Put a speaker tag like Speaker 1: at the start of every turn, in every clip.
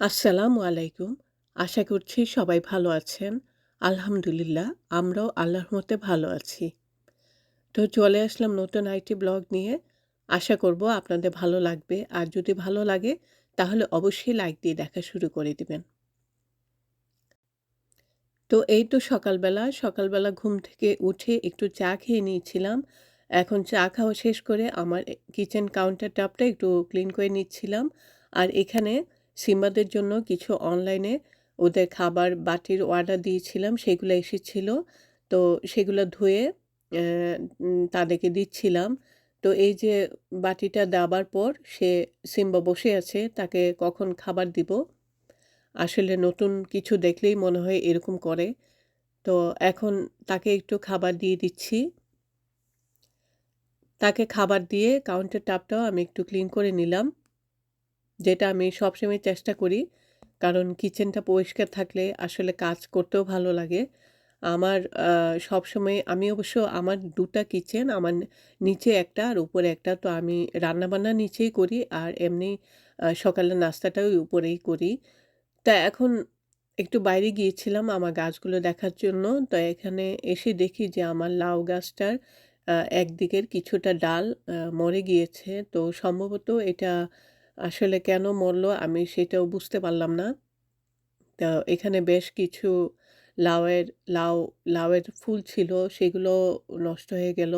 Speaker 1: আসসালামু আলাইকুম। আশা করছি সবাই ভালো আছেন। আলহামদুলিল্লাহ আমরাও আল্লাহর মতে ভালো আছি। তো চলে আসলাম নতুন আরেকটি ব্লগ নিয়ে। আশা করব আপনাদের ভালো লাগবে। আর যদি ভালো লাগে তাহলে অবশ্যই লাইক দিয়ে দেখা শুরু করে দিবেন। তো এই তো সকালবেলা, সকালবেলা ঘুম থেকে উঠে একটু চা খেয়ে নিয়েছিলাম। এখন চা খাওয়া শেষ করে আমার কিচেন কাউন্টার টপটা একটু ক্লিন করে নিচ্ছিলাম। আর এখানে সিম্বাদের জন্য কিছু অনলাইনে ওদের খাবার বাটির অর্ডার দিয়েছিলাম, সেগুলো এসেছিল। তো সেগুলো ধুয়ে তাদেরকে দিচ্ছিলাম। তো এই যে বাটিটা দেওয়ার পর সে সিম্বা বসে আছে, তাকে কখন খাবার দিব। আসলে নতুন কিছু দেখলেই মনে হয় এরকম করে। তো এখন তাকে একটু খাবার দিয়ে দিচ্ছি। তাকে খাবার দিয়ে কাউন্টার টপটাও আমি একটু ক্লিন করে নিলাম। যেটা আমি সবসময় চেষ্টা করি। কারণ কিচেনটা পরিষ্কার থাকলে আসলে কাজ করতেও ভালো লাগে। আমার সবসময় আমি অবশ্য আমার দুটা কিচেন, আমার নিচে একটা আর উপরে একটা। তো আমি রান্নাবান্না নিচেই করি আর এমনি সকালের নাস্তাটাও উপরেই করি। তা এখন একটু বাইরে গিয়েছিলাম আমার গাছগুলো দেখার জন্য। তো এখানে এসে দেখি যে আমার লাউ গাছটার একদিকের কিছুটা ডাল মরে গিয়েছে। তো সম্ভবত এটা আসলে কেন মরল আমি সেটাও বুঝতে পারলাম না। তো এখানে বেশ কিছু লাউয়ের, লাউ, লাউয়ের ফুল ছিল, সেগুলো নষ্ট হয়ে গেল।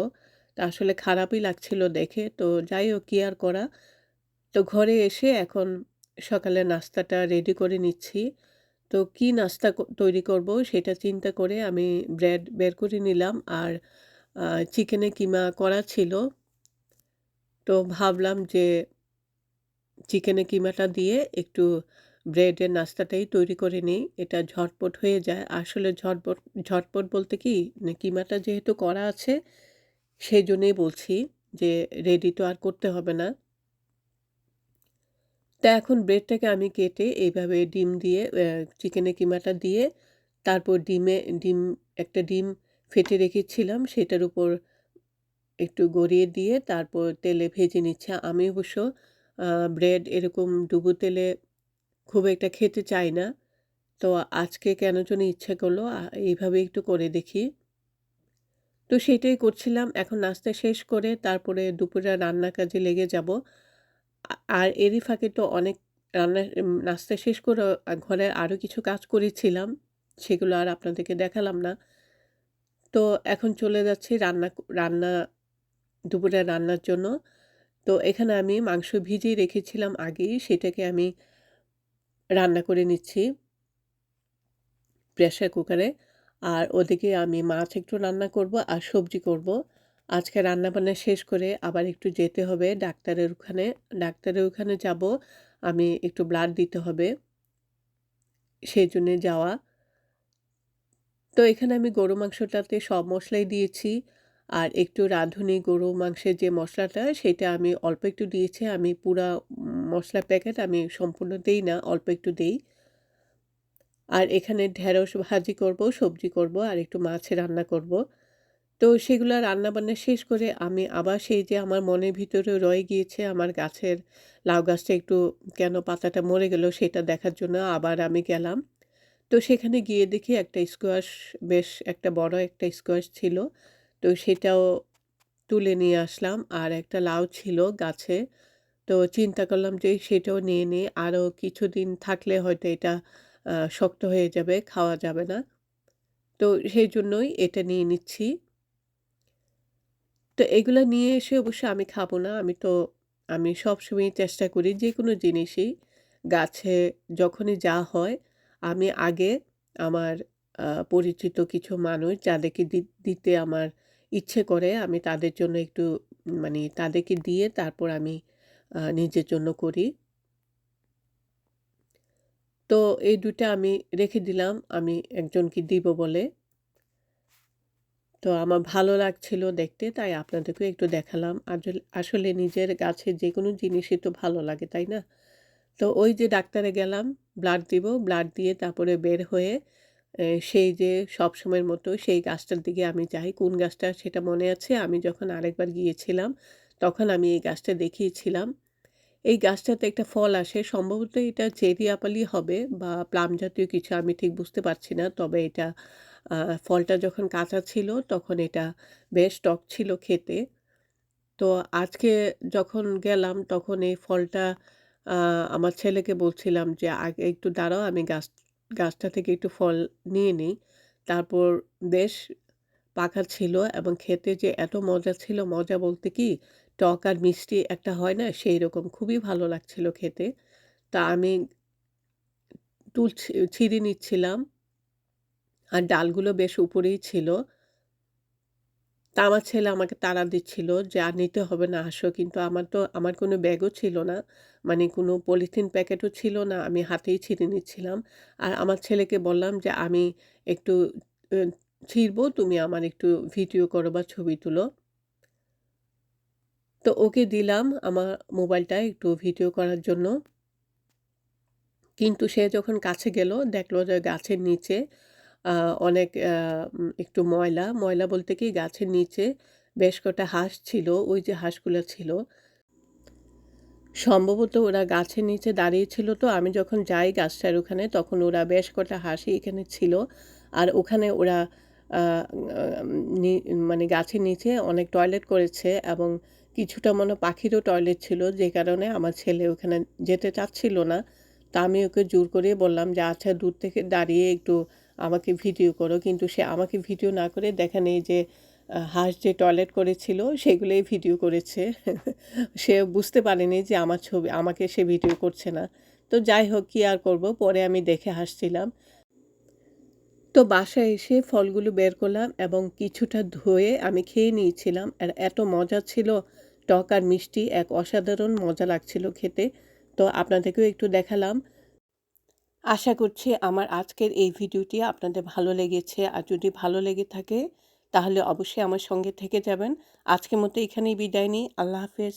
Speaker 1: তা আসলে খারাপই লাগছিল দেখে। তো যাই হোক, কি আর করা। তো ঘরে এসে এখন সকালে নাস্তাটা রেডি করে নিচ্ছি। তো কি নাস্তা তৈরি করব সেটা চিন্তা করে আমি ব্রেড বের করে নিলাম আর চিকেনে কিমা করা ছিল। তো ভাবলাম যে চিকেনের কিমাটা দিয়ে একটু ব্রেডের নাস্তাটাই তৈরি করে নিই। এটা ঝটপট হয়ে যায়। আসলে ঝটপট ঝটপট বলতে কি মানে কিমাটা যেহেতু করা আছে, সেজন্যই বলছি যে রেডি তো আর করতে হবে না। তা এখন ব্রেডটাকে আমি কেটে এইভাবে ডিম দিয়ে চিকেনে কিমাটা দিয়ে তারপর ডিমে, ডিম, একটা ডিম ফেটে রেখেছিলাম, সেটার উপর একটু গড়িয়ে দিয়ে তারপর তেলে ভেজে নিচ্ছে আমি অবশ্য ব্রেড এরকম ডুবো তেলে খুব একটা খেতে চাই না। তো আজকে কেন জানি ইচ্ছা করল এইভাবে একটু করে দেখি। তো সেটাই করছিলাম। এখন নাস্তা শেষ করে তারপরে দুপুরে রান্নার কাজে লেগে যাব। আর এরই ফাঁকে তো অনেক রান্না নাস্তা শেষ করে আ ঘরের আরও কিছু কাজ করেছিলাম। সেগুলো আর আপনাদেরকে দেখালাম না। তো এখন চলে যাচ্ছি রান্না রান্না, দুপুরে রান্নার জন্য। তো এখানে আমি মাংস ভিজিয়ে রেখেছিলাম আগেই, সেটাকে আমি রান্না করে নিচ্ছি। প্রেশার কুকারে। আর ওদিকে আমি মাছ একটু রান্না করব আর সবজি করব। আজকে রান্নাবান্না শেষ করে আবার একটু যেতে হবে ডাক্তারের ওখানে। ডাক্তারের ওখানে যাব। আমি একটু ব্লাড দিতে হবে। সেজন্যে যাওয়া। তো এখানে আমি গরু মাংসটাতে সব মশলাই দিয়েছি। আর একটু রাঁধুনি গরু মাংসের যে মশলাটা সেটা আমি অল্প একটু দিয়েছি। আমি পুরা মসলার প্যাকেট আমি সম্পূর্ণ দেই না, অল্প একটু দেই। আর এখানে ঢেঁড়স ভাজি করব, সবজি করব আর একটু মাছ রান্না করব। তো সেগুলো রান্নাবান্না শেষ করে আমি আবার সেই যে আমার মনের ভিতরে রয়ে গিয়েছে আমার গাছের লাউ গাছটা একটু কেন পাতাটা মরে গেল সেটা দেখার জন্য আবার আমি গেলাম। তো সেখানে গিয়ে দেখি একটা স্কোয়াশ বেশ একটা বড় একটা স্কোয়াশ ছিল। তো সেটাও তুলে নিয়ে আসলাম। আর একটা লাউ ছিল গাছে। তো চিন্তা করলাম যে সেটাও নিয়ে নিই। আরও কিছুদিন থাকলে হয়তো এটা শক্ত হয়ে যাবে, খাওয়া যাবে না। তো সেই জন্যই এটা নিয়ে নিচ্ছি। তো এগুলো নিয়ে এসে অবশ্য আমি খাব না। আমি তো আমি সবসময়ই চেষ্টা করি যে কোনো জিনিসই গাছে যখনই যা হয় আমি আগে আমার পরিচিত কিছু মানুষ যাদেরকে দিতে আমার ইচ্ছে করে আমি তাদের জন্য একটু মানে তাদেরকে দিয়ে তারপর আমি নিজের জন্য করি। তো এই ২ টা আমি রেখে দিলাম আমি একজনকে দিব বলে। তো আমার ভালো লাগছিল দেখতে তাই আপনাদেরকেও একটু দেখালাম। আসলে নিজের গাছের যেকোনো জিনিসই তো ভালো লাগে, তাই না? তো ওই যে ডাক্তারে গেলাম, ব্লাড দিব। ব্লাড দিয়ে তারপরে বের হয়ে সেই যে সব সময়ের মতো সেই গাছটার দিকে আমি যাই। কোন গাছটা সেটা মনে আছে। আমি যখন আরেকবার গিয়েছিলাম, তখন আমি এই গাছটা দেখিয়েছিলাম। এই গাছটাতে একটা ফল আসে, সম্ভবত এটা চেরি অ্যাপেলই হবে বা প্লাম জাতীয় কিছু, আমি ঠিক বুঝতে পারছি না তবে এটা ফলটা যখন কাঁচা ছিল, তখন এটা বেশ টক ছিল খেতে তো আজকে যখন গেলাম, তখন এই ফলটা আমার ছেলেকে বলছিলাম যে, আগে একটু দাঁড়াও, আমি গাছ গাছটা থেকে একটু ফল নিয়ে নিই। তারপর বেশ পাকা ছিল এবং খেতে যে এত মজা ছিল, মজা বলতে কি টক আর মিষ্টি একটা হয় না, সেই রকম খুবই ভালো লাগছিল খেতে। তা আমি তুল ছিঁড়ে নিচ্ছিলাম। আর ডালগুলো বেশ উপরেই ছিল। তা আমার ছেলে আমাকে তাড়া দিচ্ছিল যে, আর নিতে হবে না, আসো। কিন্তু আমার তো, আমার কোনো ব্যাগও ছিল না মানে কোনো পলিথিন প্যাকেটও ছিল না, আমি হাতেই ছিঁড়ে নিচ্ছিলাম। আর আমার ছেলেকে বললাম যে, আমি একটু ছিঁড়বো, তুমি আমার একটু ভিডিও করো বা ছবি তুলো। তো ওকে দিলাম আমার মোবাইলটা একটু ভিডিও করার জন্য। কিন্তু সে যখন কাছে গেল, দেখল যে গাছের নিচে অনেক একটু ময়লা। ময়লা বলতে কি গাছের নিচে বেশ কটা হাঁস ছিল, ওই যে হাঁসগুলো ছিল। সম্ভবত ওরা গাছের নিচে দাঁড়িয়ে ছিল তো। আমি যখন যাই গাছটার ওখানে, তখন ওরা বেশ কটা হাঁসই এখানে ছিল। আর ওখানে ওরা মানে গাছের নিচে অনেক টয়লেট করেছে এবং কিছুটা মনে পাখিরও টয়লেট ছিল, যে কারণে আমার ছেলে ওখানে যেতে চাচ্ছিল না। তা আমি ওকে জোর করে বললাম যে আচ্ছা দূর থেকে দাঁড়িয়ে একটু আমাকে ভিডিও করো। কিন্তু সে আমাকে ভিডিও না করে দেখা নেই যে হাঁস যে টয়লেট করেছিল, সেগুলোই ভিডিও করেছে। সে বুঝতে পারেনি যে আমার ছবি, আমাকে সে ভিডিও করছে না। তো যাই হোক, কি আর করব? পরে আমি দেখে হাসছিলাম। তো বাসায় এসে ফলগুলো বের করলাম এবং কিছুটা ধুয়ে আমি খেয়ে নিয়েছিলাম। আর এত মজা ছিল, টক আর মিষ্টি, এক অসাধারণ মজা লাগছিল খেতে। তো আপনাদেরকেও একটু দেখালাম। আশা করছি আমার আজকের এই ভিডিওটি আপনাদের ভালো লেগেছে। আর যদি ভালো লেগে থাকে, তাহলে অবশ্যই আমার সঙ্গে থেকে যাবেন। আজকের মতো এখানেই বিদায় নিই। আল্লাহ হাফেজ।